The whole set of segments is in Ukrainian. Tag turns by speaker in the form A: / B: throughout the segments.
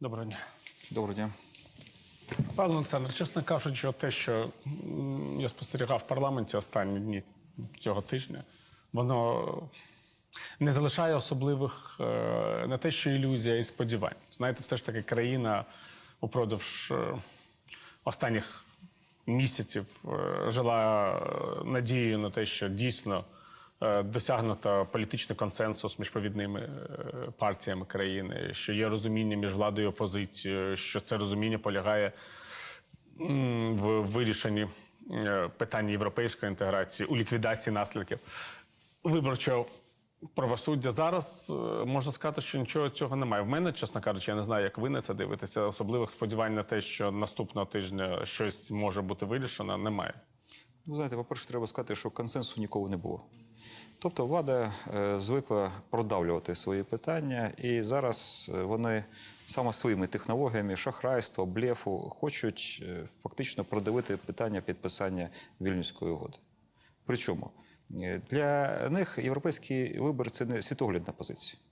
A: Доброго дня.
B: Доброго дня.
A: Пане Олександр, чесно кажучи, те, що я спостерігав в парламенті останні дні цього тижня, воно не залишає особливих е, не те, що ілюзій, а й сподівань. Знаєте, все ж таки країна упродовж е, останніх місяців е, жила надією на те, що дійсно досягнуто політичний консенсус між повідними е, партіями країни, що є розуміння між владою і опозицією, що це розуміння полягає в вирішенні е, питання європейської інтеграції, у ліквідації наслідків виборчого правосуддя. Зараз е, можна сказати, що нічого цього немає. В мене, чесно кажучи, я не знаю, як ви на це дивитеся. Особливих сподівань на те, що наступного тижня щось може бути вирішено, немає.
B: Ну, знаєте, по-перше, треба сказати, що консенсусу ніколи не було. Тобто влада е, звикла продавлювати свої питання, і зараз е, вони саме своїми технологіями, шахрайства, блефу хочуть е, фактично продавити питання підписання вільнюської угоди. Причому для них європейські вибори це не світоглядна позиція.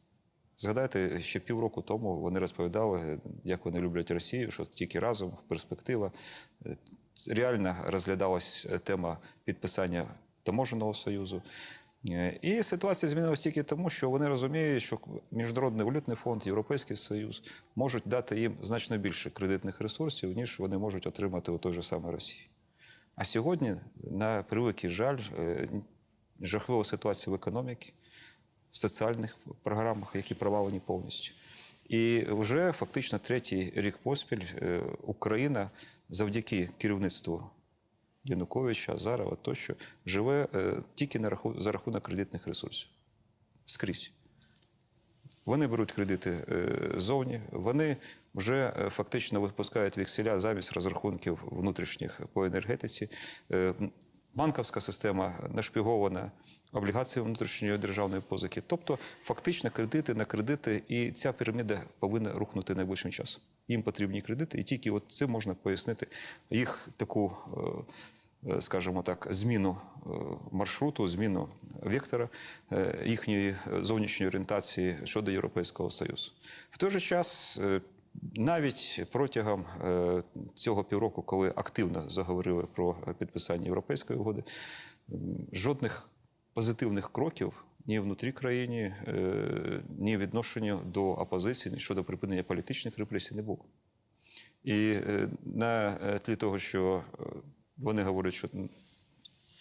B: Згадайте, ще півроку тому вони розповідали, як вони люблять Росію, що тільки разом перспектива. Е, Реально розглядалась тема підписання таможеного союзу. Е, І ситуація змінилася тільки тому, що вони розуміють, що Міжнародний валютний фонд, Європейський Союз можуть дати їм значно більше кредитних ресурсів, ніж вони можуть отримати у той же самій Росії. А сьогодні, на превеликий жаль, е, жахлива ситуація в економіці, в соціальних програмах, які провалені повністю. І вже фактично третій рік поспіль е, Україна завдяки керівництву Януковича, Азарова тощо живе е, тільки на раху- за рахунок кредитних ресурсів. Скрізь. Вони беруть кредити е, ззовні, вони вже е, фактично випускають векселя замість розрахунків внутрішніх по енергетиці. М, Банківська система нашпігована облігаціями внутрішньої державної позики. Тобто, фактично, кредити на кредити, і ця піраміда повинна рухнути найближчим часом. Їм потрібні кредити, і тільки от цим можна пояснити їх таку. Е, скажімо так, зміну е, маршруту, зміну вектора е, їхньої зовнішньої орієнтації щодо Європейського Союзу. В той же час, навіть протягом цього півроку, коли активно заговорили про підписання європейської угоди, жодних позитивних кроків ні внутрі країни, е, ні відношенню до опозиції, ні щодо припинення політичних репресій не було. І на тлі того, що вони говорять, що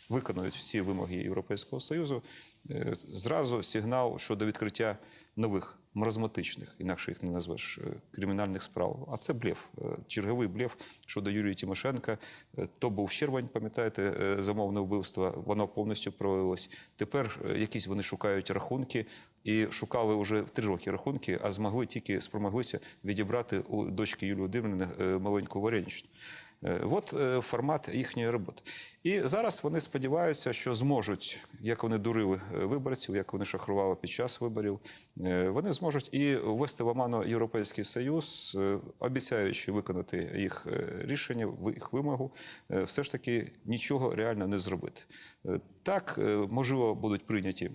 B: виконують всі вимоги Європейського Союзу, е, зразу сигнал щодо відкриття нових маразматичних, інакше їх не назвеш, е, кримінальних справ. А це блеф, е, черговий блеф щодо Юрія Тимошенка. То був червень, пам'ятаєте, замовне вбивство, воно повністю провалилось. Тепер якісь вони шукають рахунки і шукали вже три роки рахунки, а змогли тільки спромоглися відібрати у дочки Юлії Володимирівни маленьку вареничну. Е, От е, формат їхньої роботи. І зараз вони сподіваються, що зможуть, як вони дурили е, виборців, як вони шахрували під час виборів, вони зможуть і ввести в оману Європейський Союз, обіцяючи виконати їх рішення, їх вимогу, все ж таки нічого реально не зробити. Так, можливо, будуть прийняті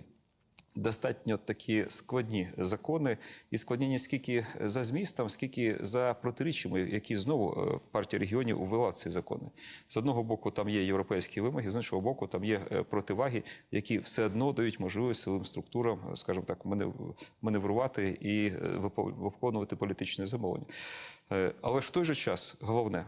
B: достатньо такі складні закони, і складні не скільки за змістом, скільки за протиріччями, які знову е, партія регіонів увела ці закони. З одного боку, там є європейські вимоги, з іншого боку, там є е, противаги, які все одно дають можливість силовим структурам, е, скажімо так, манев- маневрувати і виконувати політичне замовлення. Але ж в той же час головне.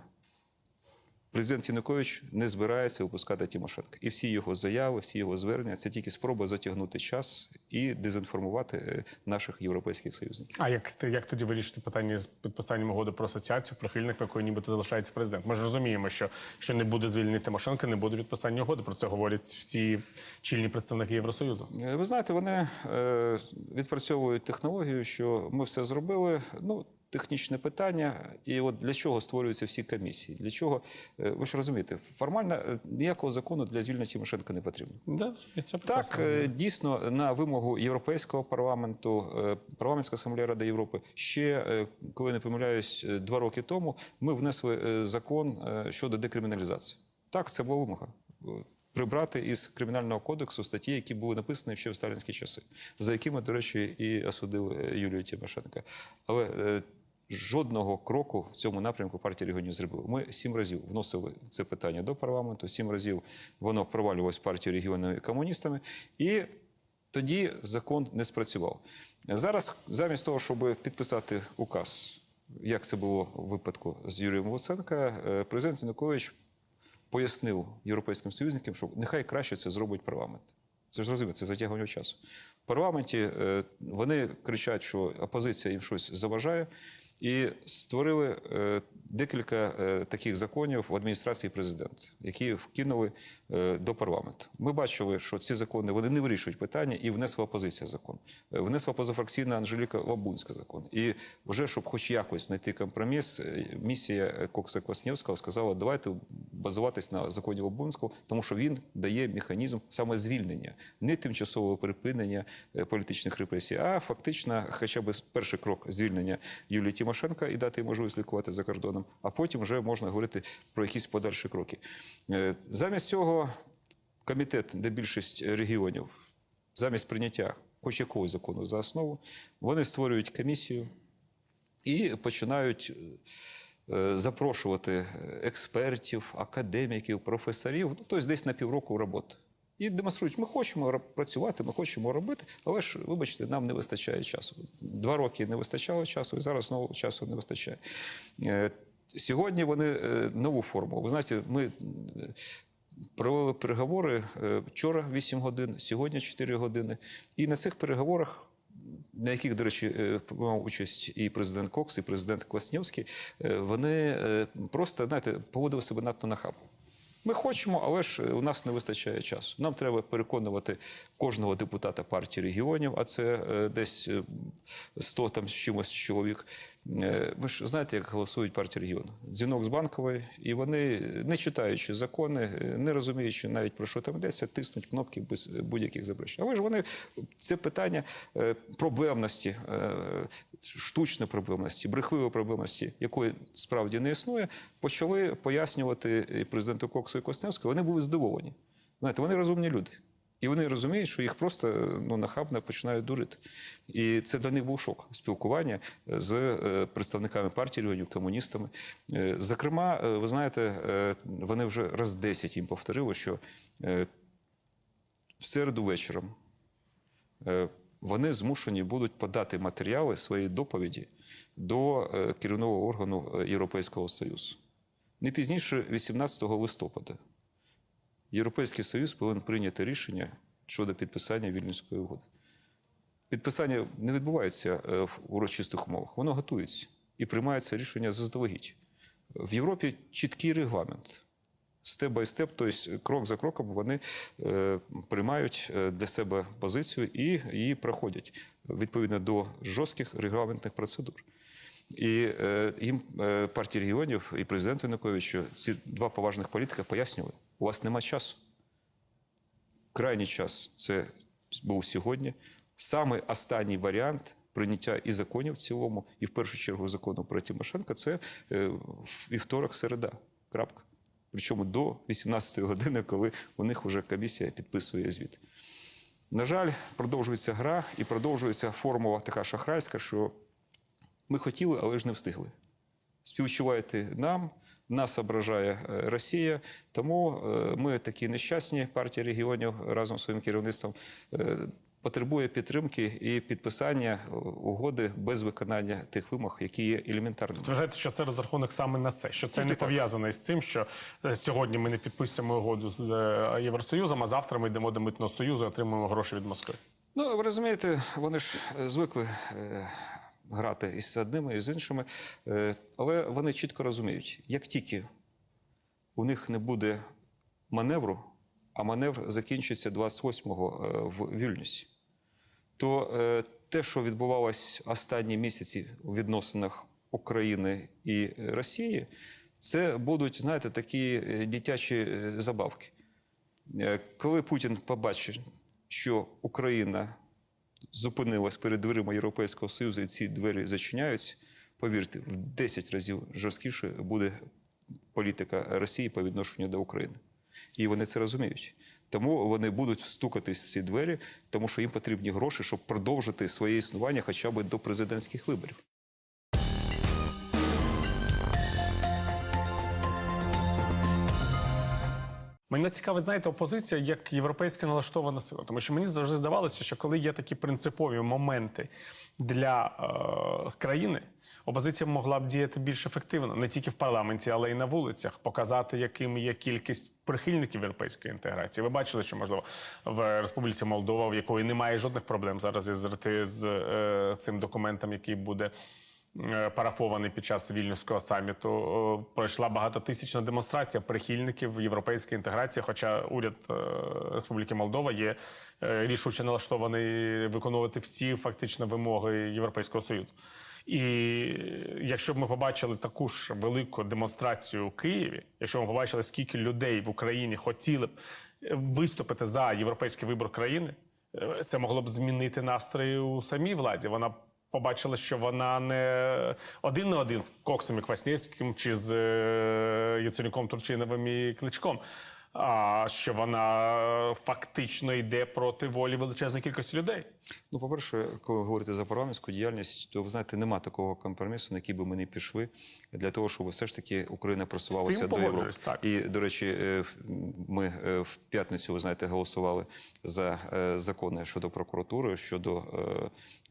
B: Президент Янукович не збирається випускати Тимошенка. І всі його заяви, всі його звернення це тільки спроба затягнути час і дезінформувати е, наших європейських союзників.
A: А як, як тоді вирішити питання з підписанням угоди про асоціацію, прихильник якої нібито залишається президент? Ми ж розуміємо, що, що не буде звільнений Тимошенко, не буде підписання угоди. Про це говорять всі чільні представники Євросоюзу.
B: Е, Ви знаєте, вони е, відпрацьовують технологію, що ми все зробили. Ну, технічне питання, і от для чого створюються всі комісії? Для чого е, ви ж розумієте, формально е, ніякого закону для звільнення Тимошенка не потрібно.
A: Да, це
B: Так, е, дійсно, на вимогу Європейського парламенту, парламентська асамблея Ради Європи, ще, коли не помиляюсь, два роки тому ми внесли закон щодо декриміналізації. Так, це була вимога. Прибрати із кримінального кодексу статті, які були написані ще в сталінські часи, за якими, до речі, і осудили Юлію Тимошенка. Але Жодного кроку в цьому напрямку партія регіонів зробила. Ми сім разів вносили це питання до парламенту, сім разів воно провалювалось партією регіонів і комуністами, і тоді закон не спрацював. Зараз, замість того, щоб підписати указ, як це було в випадку з Юрієм Луценка, е, президент Янукович пояснив європейським союзникам, що нехай краще це зробить парламент. Це ж зрозуміло, це затягування часу. В парламенті е, вони кричать, що опозиція їм щось заважає, і створили е, декілька е, таких законів в адміністрації президента, які вкинули е, до парламенту. Ми бачили, що ці закони вони не вирішують питання, і внесла опозиція закон. Внесла позафракційна Анжеліка Лабунська закон. І вже щоб хоч якось знайти компроміс, місія Кокса Кваснєвського сказала, давайте базуватись на законі Лабунського, тому що він дає механізм саме звільнення, не тимчасового припинення політичних репресій, а фактично, хоча б перший крок звільнення Юлії Тимошенка і дати можливість лікувати за кордоном, а потім вже можна говорити про якісь подальші кроки. Е, Замість цього комітет, де більшість регіонів, замість прийняття хоч якогось закону за основу, вони створюють комісію і починають е, запрошувати експертів, академіків, професорів, ну, тобто десь на півроку роботи. І демонструють, ми хочемо працювати, ми хочемо робити, але ж, вибачте, нам не вистачає часу. Два роки не вистачало часу, і зараз знову часу не вистачає. Е, Сьогодні вони е, нову форму. Ви знаєте, ми е, провели переговори вчора 8 годин, сьогодні 4 години. І на цих переговорах на яких, до речі, приймав участь і президент Кокс, і президент Кваснєвський, вони просто знаєте, поводили себе надто нахабно. Ми хочемо, але ж е, у нас не вистачає часу. Нам треба переконувати кожного депутата партії регіонів, а це е, десь е, 100 там з чимось чоловік. Е, Ви ж знаєте, як голосують партії регіону. Дзвінок з банкової, і вони, не читаючи закони, е, не розуміючи навіть про що там йдеться, тиснуть кнопки без будь-яких заперечень. Але ж вони це питання е, проблемності, штучної проблемності, брехливої проблемності, якої справді не існує, почали пояснювати президенту Коксу і Косневському. Вони були здивовані. Знаєте, вони розумні люди. І вони розуміють, що їх просто ну, нахабно починають дурити. І це для них був шок спілкування з е, представниками партії регіонів, комуністами. Е, Зокрема, е, ви знаєте, вони вже раз 10 їм повторили, що в середу вечором вони змушені будуть подати матеріали своєї доповіді до керівного органу Європейського Союзу. Не пізніше 18 листопада. Європейський Союз повинен прийняти рішення щодо підписання Вільнюської угоди. Підписання не відбувається е, в урочистих умовах, воно готується і приймається рішення заздалегідь. В Європі чіткий регламент. Степ бай степ, тобто крок за кроком вони е, приймають е, для себе позицію і її проходять відповідно до жорстких регламентних процедур. І їм партія регіонів і президент Янукович, що ці два поважних політика пояснювали, у вас нема часу. Крайній час це був сьогодні. Саме останній варіант прийняття і законів в цілому, і в першу чергу закону про Тимошенка це е, вівторок, середа. Крапка. Причому до 18 години, коли у них вже комісія підписує звіт. На жаль, продовжується гра і продовжується формула така шахрайська, що ми хотіли, але ж не встигли. Співчуваєте нам, нас ображає е, Росія. Тому е, ми такі нещасні. Партія регіонів разом з своїм керівництвом е, потребує підтримки і підписання угоди без виконання тих вимог, які є елементарними.
A: Вважаєте, що це розрахунок саме на це, що це
B: Тільки
A: не пов'язане з цим, що сьогодні ми не підписуємо угоду з Євросоюзом, а завтра ми йдемо до митного союзу і отримуємо гроші від Москви.
B: Ну, ви розумієте, вони ж звикли грати і з одними, і з іншими, е, але вони чітко розуміють, як тільки у них не буде маневру, а маневр закінчиться 28-го е, в Вільнюсі, то е, те, що відбувалось останні місяці у відносинах України і Росії, це будуть, знаєте, такі дитячі забавки. Коли Путін побачить, що Україна зупинилась перед дверима Європейського Союзу і ці двері зачиняються, повірте, в 10 разів жорсткіше буде політика Росії по відношенню до України. І вони це розуміють. Тому вони будуть стукатись в ці двері, тому що їм потрібні гроші, щоб продовжити своє існування хоча б до президентських виборів.
A: Мене цікавить, знаєте, опозиція як європейська налаштована сила. Тому що мені завжди здавалося, що коли є такі принципові моменти для е, країни, опозиція могла б діяти більш ефективно не тільки в парламенті, але й на вулицях, показати, яким є кількість прихильників європейської інтеграції. Ви бачили, що можливо в Республіці Молдова, в якої немає жодних проблем зараз із РТ з е, цим документом, який буде парафований під час вільнюського саміту. Пройшла багатотисячна демонстрація прихильників європейської інтеграції. Хоча уряд е, Республіки Молдова є е, рішуче налаштований виконувати всі фактично вимоги Європейського союзу. І якщо б ми побачили таку ж велику демонстрацію у Києві, якщо б ми побачили, скільки людей в Україні хотіли б е, виступити за європейський вибор країни, е, це могло б змінити настрої у самій владі. Вона побачила, що вона не один на один з Коксом і Кваснєвським чи з е, Яценюком Турчиновим і Кличком. А що вона фактично йде проти волі величезної кількості людей.
B: Ну, по-перше, коли ви говорите за парламентську діяльність, то ви знаєте, нема такого компромісу, на який би ми не пішли для того, щоб все ж таки Україна просувалася до Європи.
A: так.
B: І до речі, е, ми е, в п'ятницю, ви знаєте, голосували за е, закони щодо прокуратури, щодо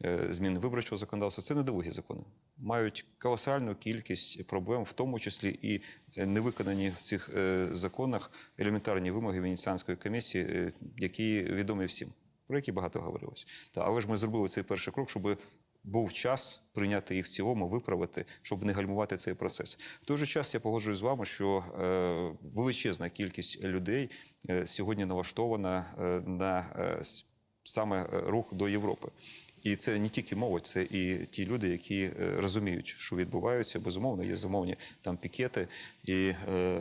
B: е, е, змін виборчого законодавства. Це недолугі закони. Мають колосальну кількість проблем, в тому числі і е, невиконані в цих е, законах елементарні вимоги Венеціанської комісії, е, які відомі всім, про які багато говорилось. Та, але ж ми зробили цей перший крок, щоб був час прийняти їх в цілому, виправити, щоб не гальмувати цей процес. В той же час я погоджуюсь з вами, що е, величезна кількість людей сьогодні налаштована на саме рух до Європи. І це не тільки молодь, це і ті люди, які е, розуміють, що відбувається. Безумовно, є замовні там пікети і е,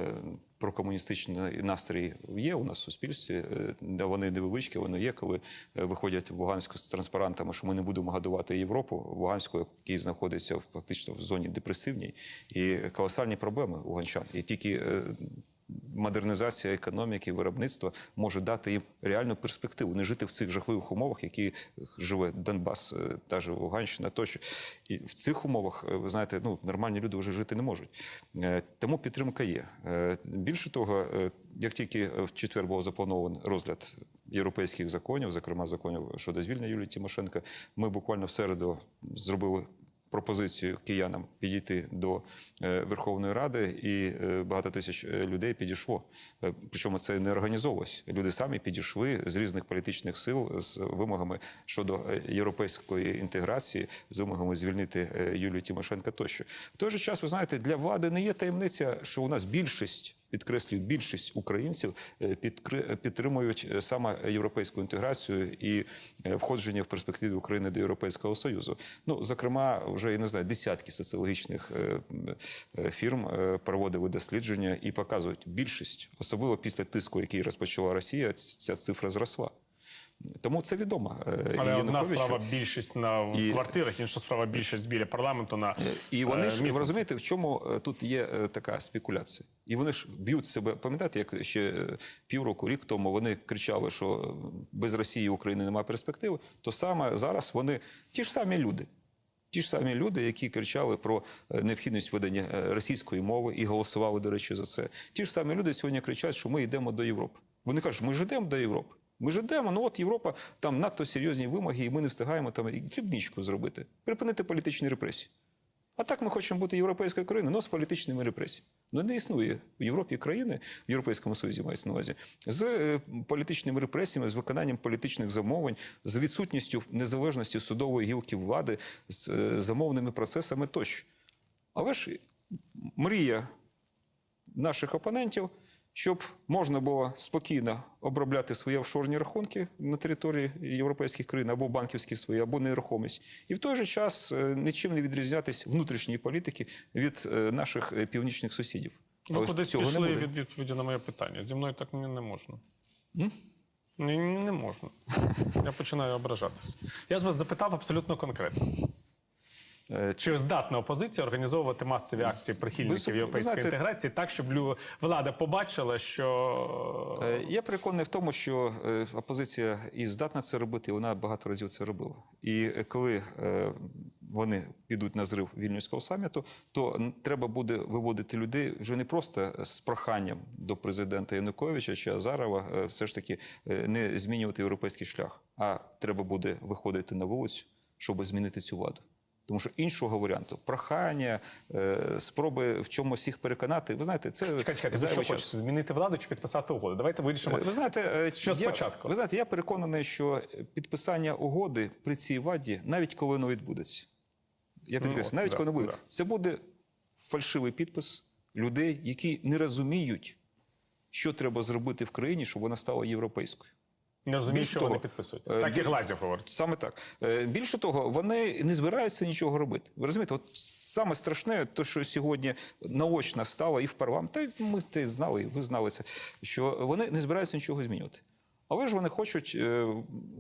B: прокомуністичний настрій є у нас в суспільстві. Е, де вони невеличкі, вони є, коли виходять в Луганську з транспарантами, що ми не будемо годувати Європу, Луганську, який знаходиться фактично в зоні депресивній, і колосальні проблеми луганчан. І тільки модернізація економіки, виробництва може дати їм реальну перспективу, не жити в цих жахливих умовах, які живе Донбас, е, та ж Луганщина тощо. І в цих умовах, е, ви знаєте, ну нормальні люди вже жити не можуть. Е, Тому підтримка є. Більше того, як тільки в четвер був запланований розгляд європейських законів, зокрема законів щодо звільнення Юлії Тимошенко, ми буквально в середу зробили пропозицію киянам підійти до е, Верховної Ради, і е, багато тисяч е, людей підійшло. Причому це не організовувалось. Люди самі підійшли з різних політичних сил з вимогами щодо європейської інтеграції, з вимогами звільнити Юлію Тимошенко тощо. В той же час, ви знаєте, для влади не є таємниця, що у нас більшість. Підкреслюю, більшість українців е, підтримують е, саме європейську інтеграцію і е, входження в перспективі України до Європейського Союзу. Ну, зокрема, вже я не знаю, десятки соціологічних е, е, фірм е, проводили дослідження і показують більшість, особливо після тиску, який розпочала Росія, ця цифра зросла. Тому це відомо. Е,
A: Але
B: і
A: одна справа більшість на в
B: І-
A: квартирах, інша справа більшість біля парламенту на
B: І вони
A: е,
B: ж ви розумієте, в чому е, тут є е, така спекуляція. І вони ж б'ють себе. Пам'ятаєте, як ще е, півроку, рік тому вони кричали, що е, без Росії України немає перспективи, то саме зараз вони ті ж самі люди. Ті ж самі люди, які кричали про е, необхідність ведення е, російської мови і голосували, до речі, за це. Ті ж самі люди сьогодні кричать, що ми йдемо до Європи. Вони кажуть, ми ж йдемо до Європи. Ми ж йдемо, ну от Європа там надто серйозні вимоги, і ми не встигаємо там дрібничку зробити, припинити політичні репресії. А так ми хочемо бути європейською країною, але з політичними репресіями. Ну не існує в Європі країни, в Європейському Союзі мається на увазі, з е, політичними репресіями, з виконанням політичних замовлень, з відсутністю незалежності судової гілки влади, з е, замовними процесами тощо. Але ж мрія наших опонентів, щоб можна було спокійно обробляти свої офшорні рахунки на території європейських країн або банківські свої, або нерухомість, і в той же час е, нічим не відрізнятись внутрішньої політики від е, наших е, північних сусідів.
A: Ви
B: Але
A: кудись
B: цього не
A: пішли
B: буде.
A: від відповіді на моє питання. Зі мною так не, не можна. Ні, не можна. Я починаю ображатися. Я ж вас запитав абсолютно конкретно.
B: Е,
A: Чи здатна опозиція організовувати масові акції прихильників європейської
B: знаєте-
A: інтеграції так, щоб влада побачила, що
B: Е, Я переконаний в тому, що е, опозиція і здатна це робити, і вона багато разів це робила. І коли вони підуть на зрив вільнюського саміту, то треба буде виводити людей вже не просто з проханням до президента Януковича чи Азарова, все ж таки не змінювати європейський шлях, а треба буде виходити на вулицю, щоб змінити цю владу. Тому що іншого варіанту прохання, е, спроби в чомусь їх переконати. Ви знаєте, це
A: чекайте, ви
B: зайвий
A: що хочете? Змінити владу чи підписати угоду? Давайте вирішимо.
B: Ви знаєте, е,
A: Що
B: я,
A: спочатку?
B: Ви знаєте, я переконаний, що підписання угоди при цій владі, навіть коли воно відбудеться, я підкреслю,
A: от,
B: навіть
A: да,
B: коли воно буде,
A: да.
B: це буде фальшивий підпис людей, які не розуміють, що треба зробити в країні, щоб вона стала європейською.
A: Не розумію, що
B: того,
A: вони підписують.
B: е,
A: Так і Глазів говорить.
B: Саме так. Е, Більше того, вони не збираються нічого робити. Ви розумієте, от саме страшне, то що сьогодні наочно стало і в парламент, та ми це знали, і ви знали це, що вони не збираються нічого змінювати. Але ж вони хочуть е,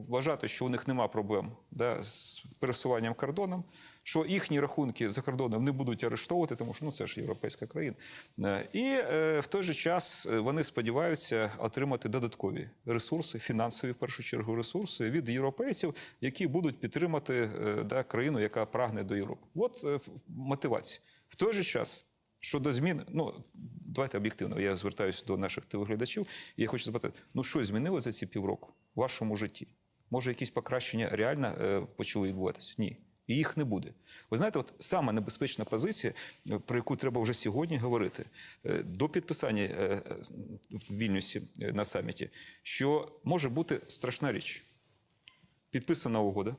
B: вважати, що у них нема проблем да, з пересуванням кордоном, що їхні рахунки за кордоном не будуть арештовувати, тому що ну, це ж європейська країна. Е, І е, в той же час е, вони сподіваються отримати додаткові ресурси, фінансові в першу чергу ресурси від європейців, які будуть підтримати да, країну, яка прагне до Європи. От мотивація. В той же час щодо змін, ну давайте об'єктивно, я звертаюся до наших телеглядачів, і я хочу запитати: ну що змінило за ці півроку в вашому житті? Може, якісь покращення реально почали відбуватися? Ні. І їх не буде. Ви знаєте, от саме небезпечна позиція, е, про яку треба вже сьогодні говорити, е, до підписання е, в Вільнюсі на саміті, що може бути страшна річ. Підписана угода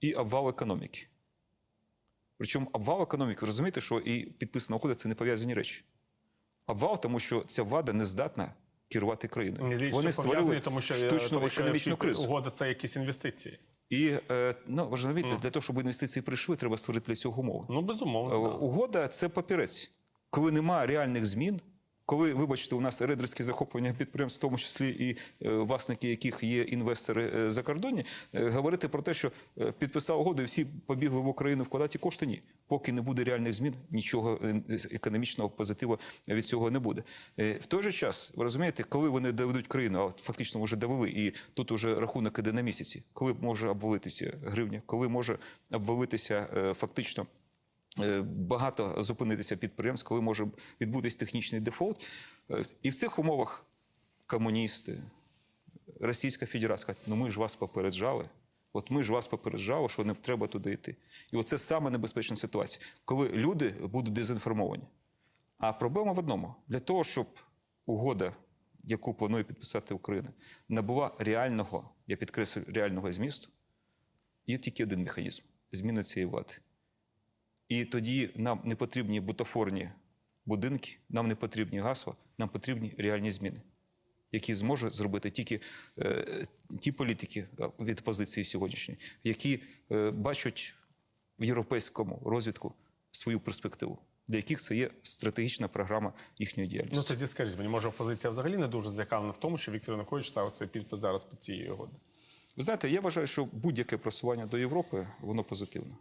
B: і обвал економіки. Причому обвал економіки, розумієте, що і підписана угода це не пов'язані речі. Обвал, тому що ця влада не здатна керувати країною. Вони
A: пов'язані, тому що,
B: штучну економічну кризу.
A: Угода це якісь інвестиції.
B: І е, ну, ви ж розумієте, для того, щоб інвестиції прийшли, треба створити для цього умови.
A: Ну,
B: Е,
A: безумовно.
B: Угода це папірець. Коли немає реальних змін, коли, вибачте, у нас рейдерське захоплення підприємств, в тому числі і е, власники яких є інвестори е, закордонні, е, говорити про те, що підписав угоду і всі побігли в Україну вкладати кошти, ні. Поки не буде реальних змін, нічого економічного позитиву від цього не буде. В той же час, ви розумієте, коли вони доведуть країну, а фактично вже довели, і тут уже рахунок іде на місяці, коли може обвалитися гривня, коли може обвалитися фактично багато зупинитися підприємств, коли може відбутись технічний дефолт. Е, І в цих умовах комуністи, Російська Федерація кажуть, ну ми ж вас попереджали. От ми ж вас попереджали, що не треба туди йти. І оце саме небезпечна ситуація, коли люди будуть дезінформовані. А проблема в одному: для того, щоб угода, яку планує підписати Україна, набула реального, я підкреслю, реального змісту, є тільки один механізм зміна цієї влади. І тоді нам не потрібні бутафорні будинки, нам не потрібні гасла, нам потрібні реальні зміни, які зможе зробити тільки е, ті політики е, від позиції сьогоднішньої, які е, бачать в європейському розвитку свою перспективу, для яких це є стратегічна програма їхньої діяльності.
A: Ну тоді скажіть мені, може опозиція взагалі не дуже зацікавлена в тому, що Віктор Янукович ставив свій підпис зараз під цією угодою.
B: Ви знаєте, я вважаю, що будь-яке просування до Європи воно позитивне.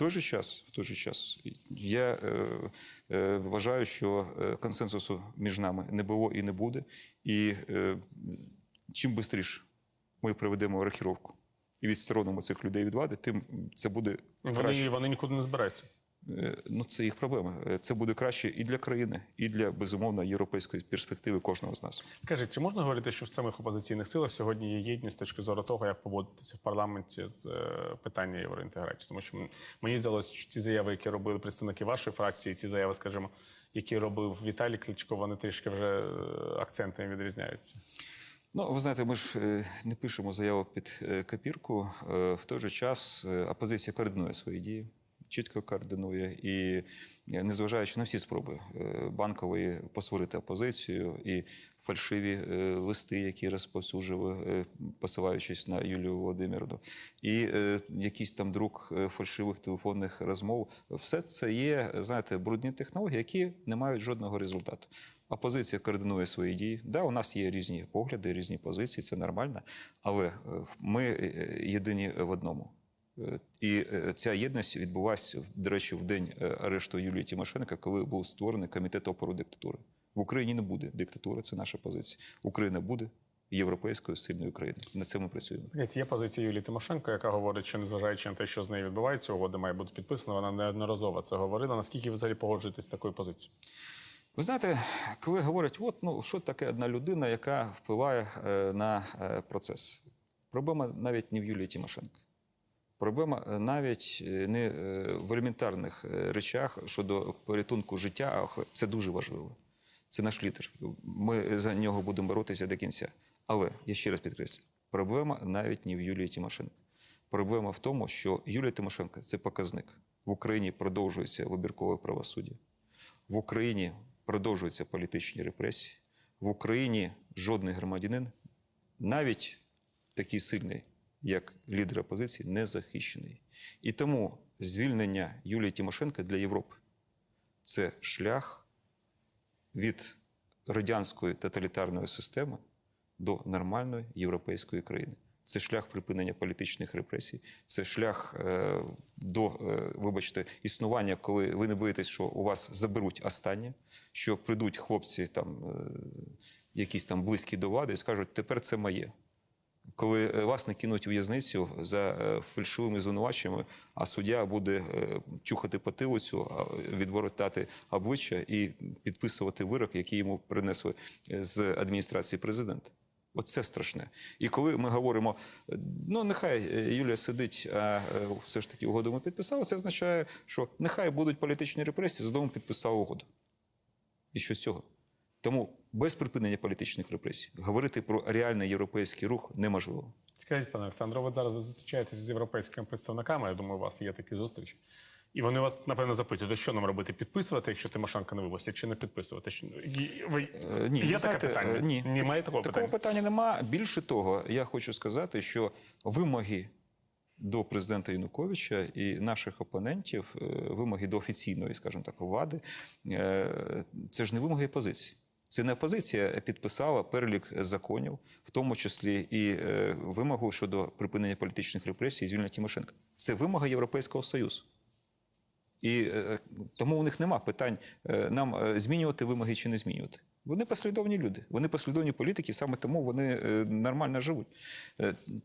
B: Той же час, в той же час, я е, е, вважаю, що е, консенсусу між нами не було і не буде. І е, чим швидше ми проведемо рахіровку і відсторонимо цих людей від влади, тим це буде краще.
A: Вони, вони нікуди не збираються.
B: Е, Ну, це їх проблема. Е, Це буде краще і для країни, і для безумовно європейської перспективи кожного з нас.
A: Кажіть, чи можна говорити, що в самих опозиційних силах сьогодні є єдність з точки зору того, як поводитися в парламенті з е, питання євроінтеграції? Тому що мені здалося, що ті заяви, які робили представники вашої фракції, ті заяви, скажімо, які робив Віталій Кличко, вони трішки вже акцентами відрізняються.
B: Ну, ви знаєте, ми ж не пишемо заяву під копірку. В той же час опозиція координує свої дії, чітко координує. І е, незважаючи на всі спроби е, банкової посварити опозицію і фальшиві е, листи, які розповсюджували, посилаючись на Юлію Володимирівну, і якийсь там друк фальшивих телефонних розмов, все це є, знаєте, брудні технології, які не мають жодного результату. Опозиція координує свої дії. Да, у нас є різні погляди, різні позиції, це нормально, але ми єдині в одному. Е, І е, ця єдність відбулася, до речі, в день е, арешту Юлії Тимошенко, коли був створений комітет опору диктатури. В Україні не буде диктатури, це наша позиція. Україна буде європейської сильної України. Над цим ми працюємо.
A: Є позиція Юлії Тимошенко, яка говорить, що незважаючи на те, що з нею відбувається, угода має бути підписана. Вона неодноразово це говорила. Наскільки ви взагалі погоджуєтесь з такою позицією?
B: Ви знаєте, коли говорять, от ну що таке одна людина, яка впливає на процес. Проблема навіть не в Юлії Тимошенко. Проблема е, навіть е, не е, в елементарних речах щодо порятунку життя, а це дуже важливо. Це наш лідер. Ми за нього будемо боротися до кінця. Але я ще раз підкреслю, проблема навіть не в Юлії Тимошенко. Проблема в тому, що Юлія Тимошенко це показник. В Україні продовжується вибіркове правосуддя. В Україні продовжуються політичні репресії. В Україні жодний громадянин, навіть такий сильний, як лідер опозиції, не захищений. І тому звільнення Юлії Тимошенко для Європи це шлях від радянської тоталітарної системи до нормальної європейської країни. Це шлях припинення політичних репресій, це шлях е, до, е, вибачте, існування, коли ви не боїтесь, що у вас заберуть останнє, що прийдуть хлопці там, е, якісь там близькі до влади і скажуть, тепер це моє. Коли е, вас не кинуть в'язницю за е, фальшивими звинуваченнями, а суддя буде е, чухати потилицю, відвертати обличчя і підписувати вирок, який йому принесли з адміністрації президента. Оце страшне. І коли ми говоримо, ну нехай Юлія сидить, а все ж таки угоду ми підписали, це означає, що нехай будуть політичні репресії, задому підписав угоду. І що з цього? Тому без припинення політичних репресій говорити про реальний європейський рух неможливо.
A: Скажіть, пане Олександро, от зараз ви зустрічаєтеся з європейськими представниками. Я думаю, у вас є такі зустрічі. І вони вас, напевно, запитують, «То що нам робити? Підписувати, якщо Тимошенко не вибачиться, чи не підписувати? Ви...
B: Е, Ні,
A: є
B: ви
A: таке питання?
B: е, Ні,
A: Немає такого,
B: такого
A: питання?
B: питання нема. Більше того, я хочу сказати, що вимоги до президента Януковича і наших опонентів, е, вимоги до офіційної, скажімо так, влади, е, це ж не вимоги опозиції. Це не підписала перелік законів, в тому числі і е, вимогу щодо припинення політичних репресій і звільнення Тимошенка. Це вимога Європейського Союзу. І е, тому у них нема питань е, нам змінювати вимоги чи не змінювати. Вони послідовні люди, вони послідовні політики, саме тому вони нормально живуть.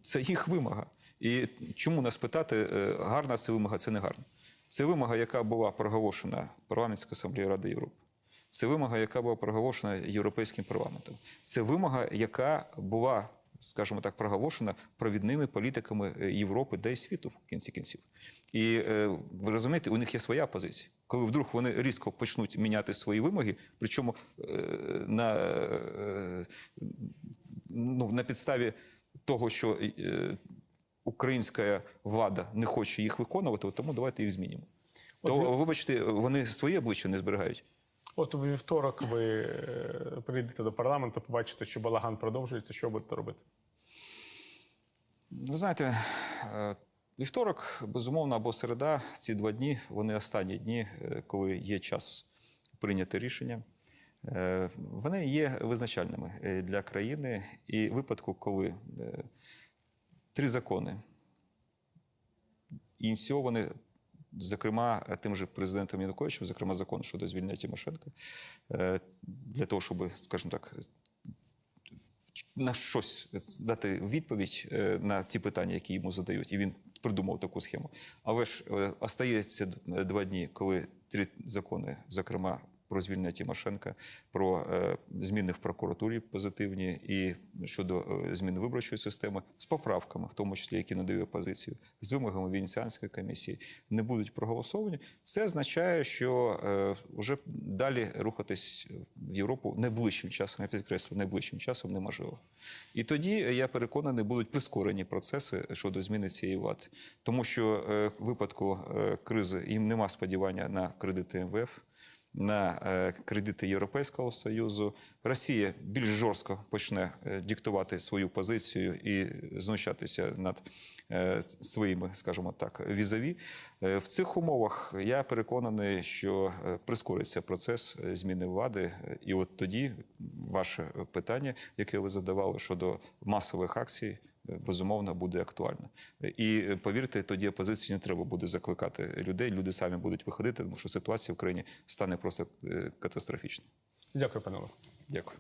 B: Це їх вимога. І чому нас питати, гарна це вимога, це не гарна. Це вимога, яка була проголошена парламентською асамблеєю Ради Європи. Це вимога, яка була проголошена Європейським парламентом. Це вимога, яка була, скажімо так, проголошена провідними політиками е, Європи та й світу в кінці кінців. І е, ви розумієте, у них є своя позиція. Коли вдруг вони різко почнуть міняти свої вимоги, причому е, на, ну, на підставі того, що українська влада не хоче їх виконувати, тому давайте їх змінимо. То, вибачте, вони своє обличчя не зберігають.
A: От у вівторок ви е, прийдете до парламенту, побачите, що балаган продовжується. Що будете робити?
B: Ви знаєте, е, вівторок, безумовно, або середа, ці два дні, вони останні дні, е, коли є час прийняти рішення. Вони є визначальними для країни. І випадку, коли три закони ініційовані, зокрема, тим же президентом Януковичем, зокрема, закон щодо звільнення Тимошенка, е, для того, щоб, скажімо так, на щось дати відповідь е, на ті питання, які йому задають, і він придумав таку схему. Але ж е, остається два дні, коли три закони, зокрема про звільнення Тимошенка, про е, зміни в прокуратурі позитивні і щодо е, зміни виборчої системи з поправками, в тому числі які надає опозицію, з вимогами Венеціанської комісії, не будуть проголосовані. Це означає, що е, вже далі рухатись в Європу найближчим часом, я підкреслю, найближчим часом неможливо. І тоді я переконаний, будуть прискорені процеси щодо зміни цієї влади, тому що в випадку кризи їм нема сподівання на кредити МВФ на е, кредити Європейського Союзу. Росія більш жорстко почне е, диктувати свою позицію і знущатися над е, своїми, скажімо так, візаві. Е, В цих умовах я переконаний, що прискориться процес зміни влади. І от тоді ваше питання, яке ви задавали щодо масових акцій. Безумовно, буде актуально. Е, І е, повірте, тоді опозиції не треба буде закликати людей. Люди самі будуть виходити, тому що ситуація в країні стане просто е, катастрофічною.
A: Дякую, пане.
B: Дякую.